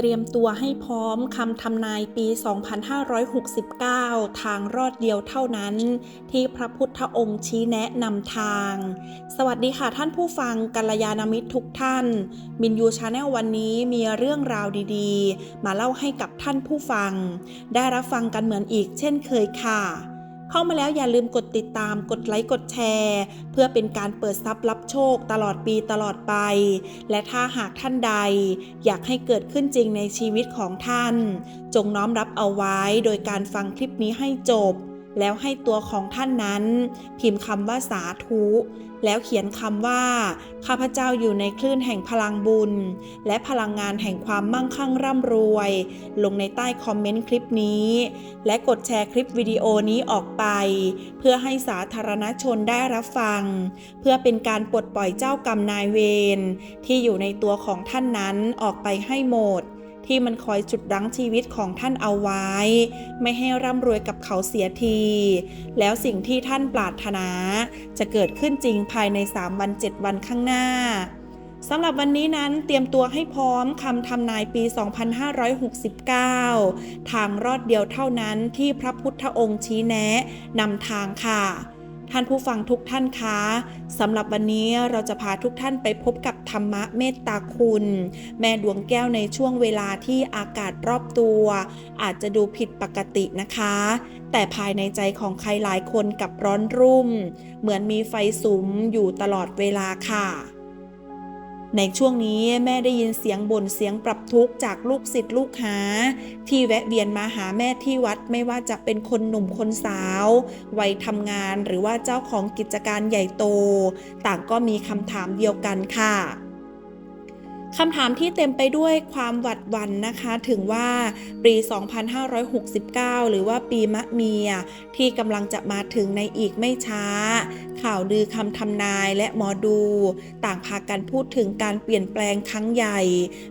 เตรียมตัวให้พร้อมคำทำนายปี 2569 ทางรอดเดียวเท่านั้น ที่พระพุทธองค์ชี้แนะนำทาง สวัสดีค่ะท่านผู้ฟังกัลยาณมิตรทุกท่าน มินยูชาแนลวันนี้มีเรื่องราวดีๆ มาเล่าให้กับท่านผู้ฟัง ได้รับฟังกันเหมือนอีกเช่นเคยค่ะ เข้ามาแล้วอย่าลืมกดติดตาม กดไลค์กดแชร์ เพื่อเป็นการเปิดทรัพย์รับโชคตลอดปีตลอดไป และถ้าหากท่านใด อยากให้เกิดขึ้นจริงในชีวิตของท่าน จงน้อมรับเอาไว้โดยการฟังคลิปนี้ให้จบ แล้วให้ตัวของท่านนั้น พิมพ์คำว่าสาธุ แล้วเขียนคำว่า ข้าพเจ้าอยู่ในคลื่นแห่งพลังบุญ และพลังงานแห่งความมั่งคั่งร่ำรวย ลงในใต้คอมเมนต์คลิปนี้ และกดแชร์คลิปวิดีโอนี้ออกไป เพื่อให้สาธารณชนได้รับฟัง เพื่อเป็นการปลดปล่อยเจ้ากรรมนายเวรที่อยู่ในตัวของท่านนั้นออกไปให้หมด ที่มันคอยจุดรั้งชีวิตของท่านเอาไว้ ไม่ให้ร่ำรวยกับเขาเสียที แล้วสิ่งที่ท่านปรารถนา จะเกิดขึ้นจริงภายใน 3 วัน 7 วันข้างหน้าสำหรับวันนี้นั้นเตรียมตัวให้พร้อมคำทำนายปี 2569 ทางรอดเดียวเท่านั้นที่พระพุทธองค์ชี้แนะนำทางค่ะ ท่านผู้ฟังทุกท่านคะสำหรับวันนี้เราจะพาทุกท่านไปพบกับธรรมะเมตตาคุณ แม่ดวงแก้วในช่วงเวลาที่อากาศรอบตัว อาจจะดูผิดปกตินะคะ แต่ภายในใจของใครหลายคนกับร้อนรุ่ม เหมือนมีไฟสุมอยู่ตลอดเวลาค่ะ ในช่วงนี้แม่ได้ยินเสียงบ่นเสียงปรับทุกข์จากลูกศิษย์ลูกหา ที่แวะเวียนมาหาแม่ที่วัดไม่ว่าจะเป็นคนหนุ่มคนสาว วัยทำงานหรือว่าเจ้าของกิจการใหญ่โต ต่างก็มีคำถามเดียวกันค่ะ คำถามที่เต็มไปด้วยความหวัดหวั่นนะคะ ถึงว่าปี 2569 หรือว่าปีมะเมีย ที่กำลังจะมาถึงในอีกไม่ช้า ข่าวลือคำทำนายและหมอดู ต่างพากันพูดถึงการเปลี่ยนแปลงครั้งใหญ่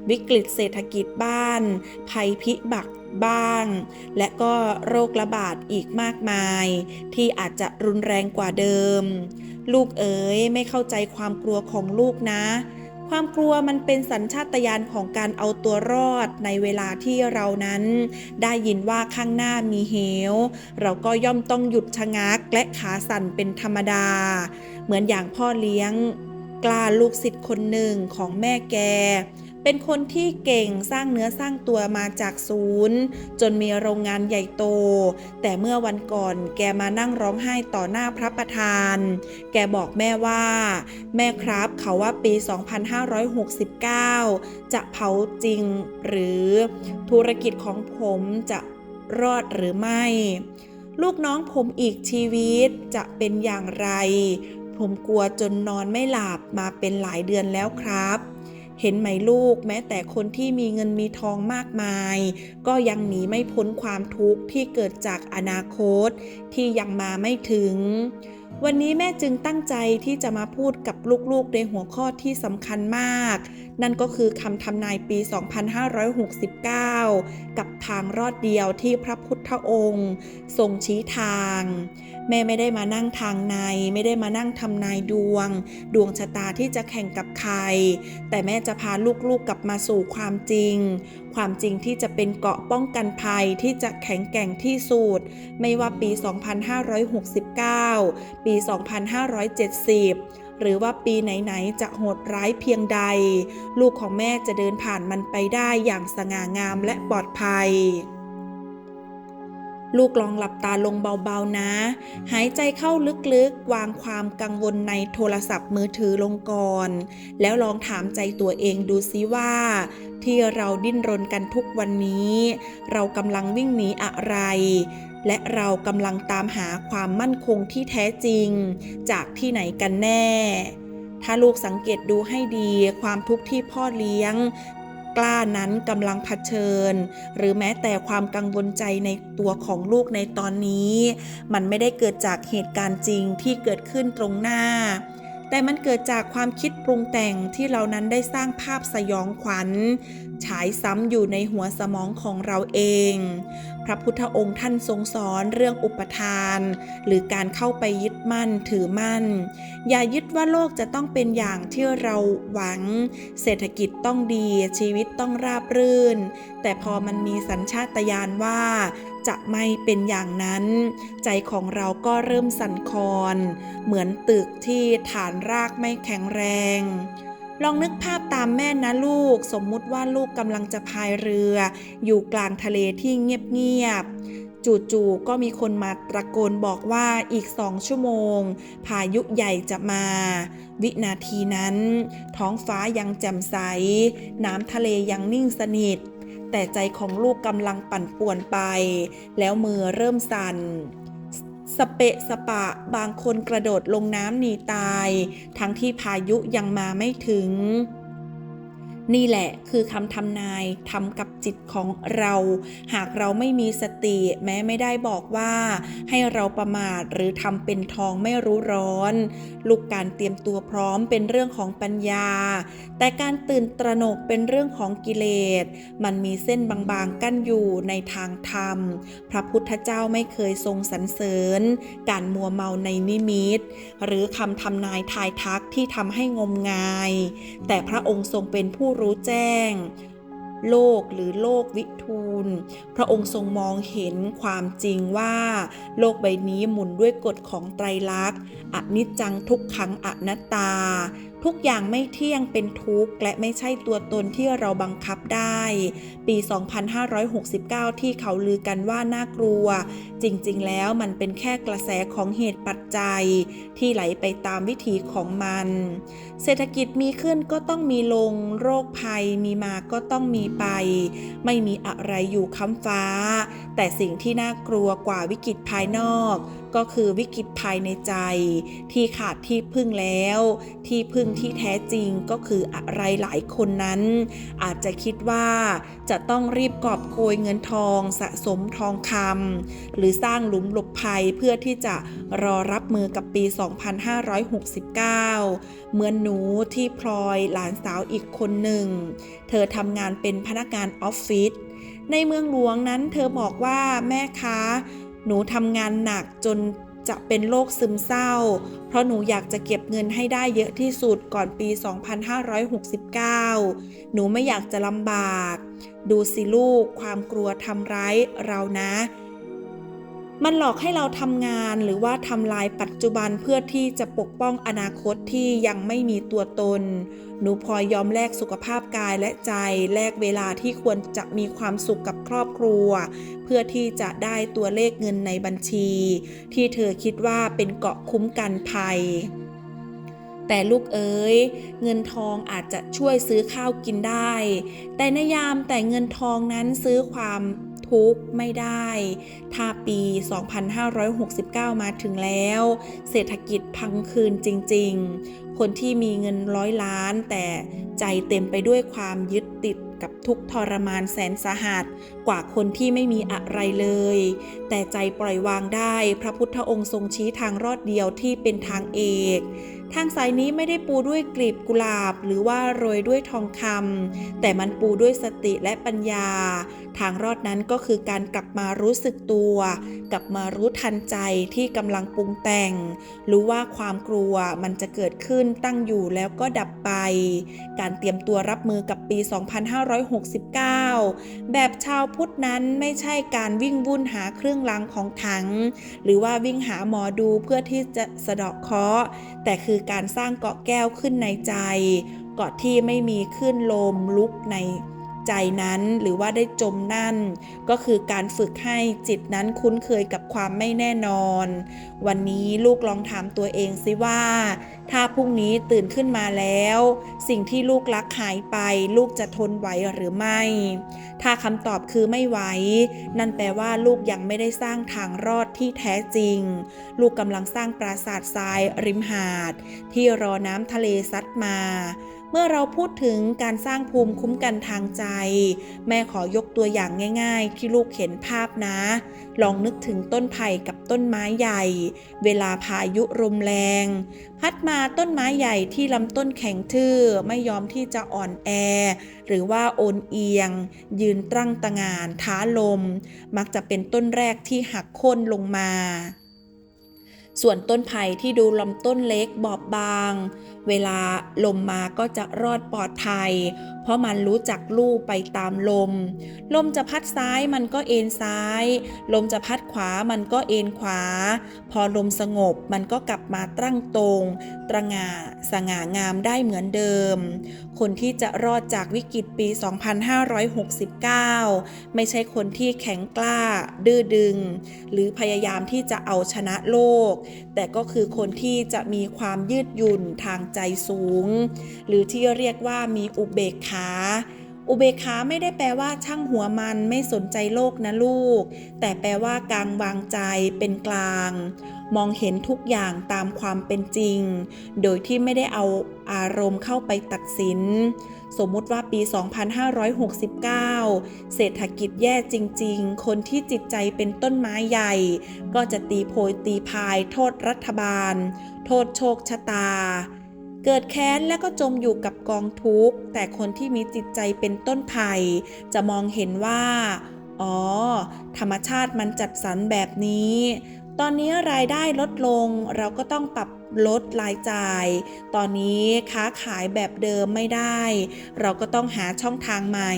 วิกฤตเศรษฐกิจบ้าน ภัยพิบัติบ้าง และก็โรคระบาดอีกมากมาย ที่อาจจะรุนแรงกว่าเดิม ลูกเอ๋ยไม่เข้าใจความกลัวของลูกนะ ความกลัวมันเป็นสัญชาตญาณของการเอาตัวรอดในเวลาที่เรานั้น ได้ยินว่าข้างหน้ามีเหว เราก็ย่อมต้องหยุดชะงักและขาสั่นเป็นธรรมดา เหมือนอย่างพ่อเลี้ยง กล้าลูกศิษย์คนหนึ่งของแม่แก เป็นคนที่เก่งสร้างเนื้อสร้างตัวมาจากศูนย์ จนมีโรงงานใหญ่โต แต่เมื่อวันก่อนแกมานั่งร้องไห้ต่อหน้าพระประธาน แกบอกแม่ว่า แม่ครับเขาว่าปี 2569 จะเผาจริงหรือธุรกิจของผมจะรอดหรือไม่ ลูกน้องผมอีกชีวิตจะเป็นอย่างไร ผมกลัวจนนอนไม่หลับมาเป็นหลายเดือนแล้วครับ เห็นไหมลูก แม้แต่คนที่มีเงินมีทองมากมาย ก็ยังหนีไม่พ้นความทุกข์ที่เกิดจากอนาคต ที่ยังมาไม่ถึง วันนี้แม่จึงตั้งใจที่จะมาพูดกับลูกๆในหัวข้อที่สำคัญมาก นั่นก็คือคำทำนายปี 2569 กับทางรอดเดียวที่พระพุทธองค์ ทรงชี้ทาง แม่ไม่ได้มานั่งทางใน ไม่ได้มานั่งทำนายดวง ดวงชะตาที่จะแข่งกับใคร แต่แม่จะพาลูกๆกลับมาสู่ความจริง ความจริงที่จะเป็นเกาะป้องกันภัยที่จะแข็งแกร่งที่สุดไม่ว่าปี 2569 ปี 2570หรือว่าปีไหน ๆ จะโหดร้ายเพียงใด ลูกของแม่จะเดินผ่านมันไปได้อย่างสง่างามและปลอดภัย ลูกลองหลับตาลงเบาๆนะ หายใจเข้าลึกๆ วางความกังวลในโทรศัพท์มือถือลงก่อน แล้วลองถามใจตัวเองดูซิว่า ที่เราดิ้นรนกันทุกวันนี้ เรากำลังวิ่งหนีอะไร และเรากำลังตามหาความมั่นคงที่แท้จริง จากที่ไหนกันแน่ถ้าลูกสังเกตดูให้ดีความทุกข์ที่พ่อเลี้ยง กล้านั้นกำลังเผชิญ หรือแม้แต่ความกังวลใจในตัวของลูกในตอนนี้ มันไม่ได้เกิดจากเหตุการณ์จริงที่เกิดขึ้นตรงหน้า แต่มันเกิดจากความคิดปรุงแต่งที่เรานั้นได้สร้างภาพสยองขวัญ ฉายซ้ำอยู่ในหัวสมองของเราเอง พระพุทธองค์ท่านทรงสอนเรื่องอุปทาน หรือการเข้าไปยึดมั่นถือมั่น อย่ายึดว่าโลกจะต้องเป็นอย่างที่เราหวัง เศรษฐกิจต้องดีชีวิตต้องราบรื่น แต่พอมันมีสัญชาตญาณว่า จะไม่เป็นอย่างนั้น ใจของเราก็เริ่มสั่นคลอน เหมือนตึกที่ฐานรากไม่แข็งแรง ลองนึกภาพตามแม่นะลูก สมมุติว่าลูกกำลังจะพายเรือ อยู่กลางทะเลที่เงียบๆจู่ๆ ก็มีคนมาตะโกนบอกว่าอีกสองชั่วโมง พายุใหญ่จะมา วินาทีนั้น ท้องฟ้ายังแจ่มใส น้ำทะเลยังนิ่งสนิท แต่ใจของลูกกำลังปั่นป่วนไป แล้วมือเริ่มสั่นสเปะสปะบางคนกระโดดลงน้ำหนีตาย ทั้งที่พายุยังมาไม่ถึง นี่แหละคือคำทำนายทำกับจิตของเรา หากเราไม่มีสติแม้ไม่ได้บอกว่า ให้เราประมาทหรือทำเป็นทองไม่รู้ร้อน ลูกการเตรียมตัวพร้อมเป็นเรื่องของปัญญา แต่การตื่นตระหนกเป็นเรื่องของกิเลส มันมีเส้นบางๆกั้นอยู่ในทางธรรม พระพุทธเจ้าไม่เคยทรงสรรเสริญ การมัวเมาในนิมิต หรือคำทำนายทายทักที่ทำให้งมงาย แต่พระองค์ทรงเป็นผู้รู้แจ้ง โลกหรือโลกวิทูล พระองค์ทรงมองเห็นความจริงว่า โลกใบนี้หมุนด้วยกฎของไตรลักษณ์อนิจจังทุกขังอนัตตา ทุกอย่างไม่เที่ยงเป็นทุกข์และไม่ใช่ตัวตนที่เราบังคับได้ ปี 2569 ที่เขาลือกันว่าน่ากลัว จริงๆ แล้วมันเป็นแค่กระแสของเหตุปัจจัย ที่ไหลไปตามวิถีของมัน เศรษฐกิจมีขึ้นก็ต้องมีลง โรคภัยมีมาก็ต้องมีไป ไม่มีอะไรอยู่ค้ำฟ้า แต่สิ่งที่น่ากลัวกว่าวิกฤตภายนอก ก็คือวิกฤตภายในใจ ที่ขาดที่พึ่งแล้ว ที่พึ่งที่แท้จริงก็คืออะไรหลายคนนั้น อาจจะคิดว่าจะต้องรีบกอบโกยเงินทองสะสมทองคำหรือสร้างหลุมหลบภัยเพื่อที่จะรอรับมือกับปี 2569 เหมือนหนูที่พลอยหลานสาวอีกคนหนึ่ง เธอทำงานเป็นพนักงานออฟฟิศในเมืองหลวงนั้นเธอบอกว่าแม่คะ หนูทำงานหนักจนจะเป็นโรคซึมเศร้า เพราะหนูอยากจะเก็บเงินให้ได้เยอะที่สุดก่อนปี 2569 หนูไม่อยากจะลำบาก ดูสิลูกความกลัวทำร้ายเรานะ มันหลอกให้เราทำงานหรือว่าทำลายปัจจุบันเพื่อที่จะปกป้องอนาคตที่ยังไม่มีตัวตน หนูพลอยยอมแลกสุขภาพกายและใจแลกเวลาที่ควรจะมีความสุขกับครอบครัว เพื่อที่จะได้ตัวเลขเงินในบัญชี ที่เธอคิดว่าเป็นเกาะคุ้มกันภัยแต่ลูกเอ๋ยเงินทองอาจจะช่วยซื้อข้าวกินได้ แต่ในยามแต่เงินทองนั้นซื้อความ ทุกข์ไม่ได้ ถ้าปี 2569 มาถึงแล้ว เศรษฐกิจพังคืนจริง ๆ คนที่มีเงินร้อยล้าน แต่ใจเต็มไปด้วยความยึดติดกับทุกทรมานแสนสาหัสกว่าคนที่ไม่มีอะไรเลย แต่ใจปล่อยวางได้ พระพุทธองค์ทรงชี้ทางรอดเดียวที่เป็นทางเอก ทางสายนี้ไม่ได้ปูด้วยกลีบกุหลาบ หรือว่าโรยด้วยทองคำแต่มันปูด้วยสติและปัญญา ทางรอดนั้นก็คือการกลับมารู้สึกตัว กลับมารู้ทันใจที่กำลังปรุงแต่ง รู้ว่าความกลัวมันจะเกิดขึ้นตั้งอยู่แล้วก็ดับไป การเตรียมตัวรับมือกับปี 2569 แบบชาวพุทธนั้นไม่ใช่การวิ่งวุ่นหาเครื่องรางของขัง หรือว่าวิ่งหาหมอดูเพื่อที่จะสะเดาะเคราะห์แต่คือการสร้างเกาะแก้วขึ้นในใจ เกาะที่ไม่มีขึ้นลมลุกใน ใจนั้น หรือว่าได้จมนั่น ก็คือการฝึกให้จิตนั้นคุ้นเคยกับความไม่แน่นอน วันนี้ลูกลองถามตัวเองสิว่า ถ้าพรุ่งนี้ตื่นขึ้นมาแล้ว สิ่งที่ลูกรักหายไป ลูกจะทนไหวหรือไม่ ถ้าคำตอบคือไม่ไหวนั่นแปลว่าลูกยังไม่ได้สร้างทางรอดที่แท้จริง ลูกกำลังสร้างปราสาททรายริมหาด ที่รอน้ำทะเลซัดมา เมื่อเราพูดถึงการสร้างภูมิคุ้มกันทางใจ แม่ขอยกตัวอย่างง่าย ๆ ที่ลูกเห็นภาพนะ ลองนึกถึงต้นไผ่กับต้นไม้ใหญ่ เวลาพายุลมแรง พัดมาต้นไม้ใหญ่ที่ลำต้นแข็งทื่อไม่ยอมที่จะอ่อนแอ หรือว่าโอนเอียง ยืนตั้งตะงาน ท้าลม มักจะเป็นต้นแรกที่หักโค่นลงมา ส่วนต้นไผ่ที่ดูลำต้นเล็กบอบบาง เวลาลมมาก็จะรอดปลอดภัย เพราะมันรู้จักลู่ไปตามลม ลมจะพัดซ้ายมันก็เอ็นซ้าย ลมจะพัดขวามันก็เอ็นขวา พอลมสงบมันก็กลับมาตั้งตรง ตระงาสง่างามได้เหมือนเดิม คนที่จะรอดจากวิกฤตปี 2569 ไม่ใช่คนที่แข็งกล้า ดื้อดึง หรือพยายามที่จะเอาชนะโลกแต่ก็คือคนที่จะมีความยืดหยุ่นทางใจสูง หรือที่เรียกว่ามีอุเบกขาอุเบกขาไม่ได้แปลว่าช่างหัวมันไม่สนใจโลกนะลูก แต่แปลว่ากลางวางใจเป็นกลาง มองเห็นทุกอย่างตามความเป็นจริง โดยที่ไม่ได้เอาอารมณ์เข้าไปตัดสิน สมมุติว่าปี 2569 เศรษฐกิจแย่จริง ๆ คนที่จิตใจเป็นต้นไม้ใหญ่ ก็จะตีโพยตีพาย โทษรัฐบาล โทษโชคชะตา เกิดแค้นและก็จมอยู่กับกองทุกข์ แต่คนที่มีจิตใจเป็นต้นไผ่จะมองเห็นว่า อ๋อ ธรรมชาติมันจัดสรรแบบนี้ ตอนนี้รายได้ลดลงเราก็ต้องปรับลดรายจ่าย ตอนนี้ค้าขายแบบเดิมไม่ได้ เราก็ต้องหาช่องทางใหม่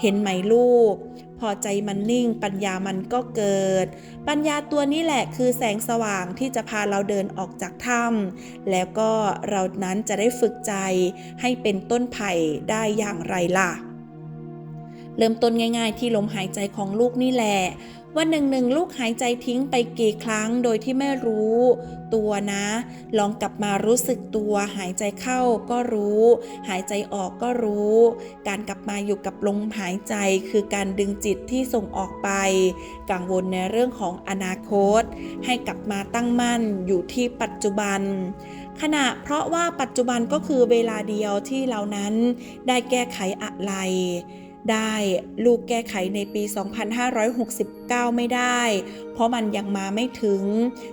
เห็นไหมลูก พอใจมันนิ่งปัญญามันก็เกิด ปัญญาตัวนี้แหละคือแสงสว่างที่จะพาเราเดินออกจากถ้ำแล้วก็เรานั้นจะได้ฝึกใจให้เป็นต้นไผ่ได้อย่างไรล่ะ เริ่มต้นง่ายๆ ที่ลมหายใจของลูกนี่แหละวันหนึ่งหนึ่งลูกหายใจทิ้งไปกี่ครั้งโดยที่ไม่รู้ ตัวนะ ลองกลับมารู้สึกตัว หายใจเข้าก็รู้ หายใจออกก็รู้ การกลับมาอยู่กับลมหายใจคือการดึงจิตที่ส่งออกไป กังวลในเรื่องของอนาคต ให้กลับมาตั้งมั่นอยู่ที่ปัจจุบันขณะเพราะว่าปัจจุบันก็คือเวลาเดียวที่เรานั้นได้แก้ไขอะไร ได้ลูกแก้ไขในปี 2569 ไม่ได้ เพราะมันยังมาไม่ถึง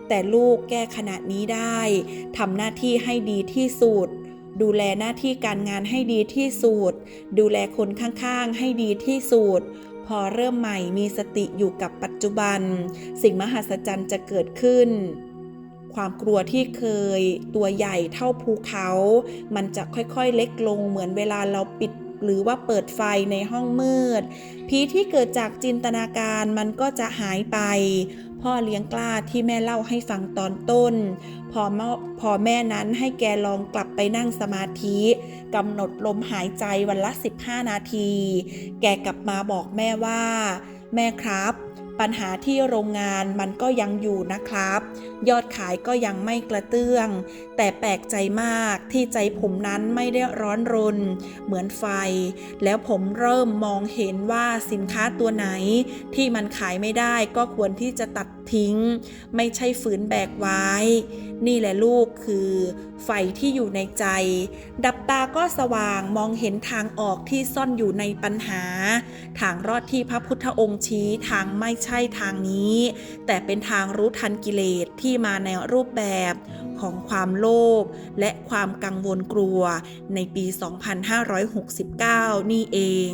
แต่ลูกแก้ขณะนี้ได้ทำหน้าที่ให้ดีที่สุดดูแลหน้าที่การงานให้ดีที่สุด ดูแลคนข้างๆ ให้ดีที่สุด พอเริ่มใหม่มีสติอยู่กับปัจจุบัน สิ่งมหัศจรรย์จะเกิดขึ้น ความกลัวที่เคย ตัวใหญ่เท่าภูเขา มันจะค่อยๆเล็กลงเหมือนเวลาเราปิด หรือว่าเปิดไฟในห้องมืด ผีที่เกิดจากจินตนาการมันก็จะหายไป พ่อเลี้ยงกล้าที่แม่เล่าให้ฟังตอนต้น พอแม่พอแม่นั้นให้แกลองกลับไปนั่งสมาธิกำหนดลมหายใจวันละ 15 นาที แกกลับมาบอกแม่ว่า แม่ครับ ปัญหาที่โรงงานมันก็ยังอยู่นะครับ ยอดขายก็ยังไม่กระเตื้อง แต่แปลกใจมากที่ใจผมนั้นไม่ได้ร้อนรน เหมือนไฟ แล้วผมเริ่มมองเห็นว่าสินค้าตัวไหนที่มันขายไม่ได้ก็ควรที่จะตัด ทิ้ง ไม่ใช่ฝืนแบกไว้ นี่แหละลูกคือ ไฟที่อยู่ในใจ ดับตาก็สว่างมองเห็นทางออกที่ซ่อนอยู่ในปัญหา ทางรอดที่พระพุทธองค์ชี้ทางไม่ใช่ทางนี้ แต่เป็นทางรู้ทันกิเลสที่มาในรูปแบบของความโลภและความกังวลกลัวในปี 2569 นี่เอง